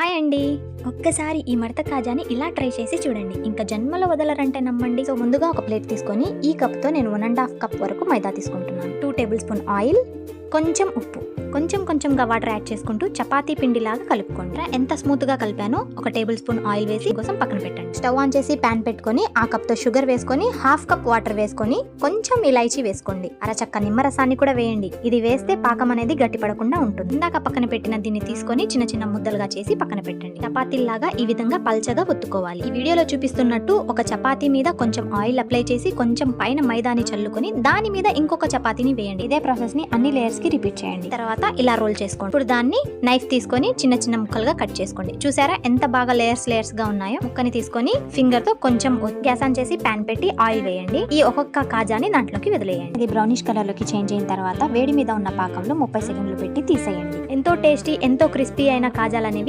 Hi అండి. ఒక్కసారి ఈ మడత కాజాని ఇలా ట్రై చేసి చూడండి. ఇంకా జన్మలో వదలరంటే నమ్మండి. సో ముందుగా ఒక ప్లేట్ తీసుకొని ఈ కప్తో నేను వన్ అండ్ హాఫ్ కప్ వరకు మైదా తీసుకుంటున్నాను. టూ టేబుల్ స్పూన్ ఆయిల్ కొంచెం ఉప్పు కొంచెం కొంచెంగా వాటర్ యాడ్ చేసుకుంటూ చపాతీ పిండిలాగా కలుపుకోండి. ఎంత స్మూత్గా కలిపానో ఒక టేబుల్ స్పూన్ ఆయిల్ వేసి కోసం పక్కన పెట్టండి. స్టవ్ ఆన్ చేసి ప్యాన్ పెట్టుకొని ఆ కప్తో షుగర్ వేసుకొని హాఫ్ కప్ వాటర్ వేసుకొని కొంచెం ఇలైచి వేసుకోండి. అరచక్క నిమ్మరసాన్ని కూడా వేయండి. ఇది వేస్తే పాకం అనేది గట్టిపడకుండా ఉంటుంది. ఇందాక పక్కన పెట్టిన దీన్ని తీసుకొని చిన్న చిన్న ముద్దలుగా చేసి పక్కన పెట్టండి. చపాతీలాగా ఈ విధంగా పల్చగా ఒత్తుకోవాలి. ఈ వీడియోలో చూపిస్తున్నట్టు ఒక చపాతీ మీద కొంచెం ఆయిల్ అప్లై చేసి కొంచెం పైన మైదాని చల్లుకొని దాని మీద ఇంకొక చపాతీని వేయండి. ఇదే ప్రాసెస్ని అన్ని లేయర్స్ కి రిపీట్ చేయండి. తర్వాత ఇలా రోల్ చేసుకోండి. ఇప్పుడు దాన్ని నైఫ్ తీసుకొని చిన్న చిన్న ముక్కలుగా కట్ చేసుకోండి. చూసారా ఎంత బాగా లేయర్స్ లేయర్స్గా ఉన్నాయో? ముక్కని తీసుకొని ఫింగర్తో కొంచెం గ్యాస్ ఆన్ చేసి ప్యాన్ పెట్టి ఆయిల్ వేయండి. ఈ ఒక్కొక్క కాజాని దాంట్లోకి వదిలేయండి. ఇది బ్రౌనిష్ కలర్లోకి చేంజ్ అయిన తర్వాత వేడి మీద ఉన్న పాకంలో ముప్పై సెకండ్లు పెట్టి తీసేయండి. ఎంతో టేస్టీ ఎంతో క్రిస్పీ అయిన కాజాలు అనేవి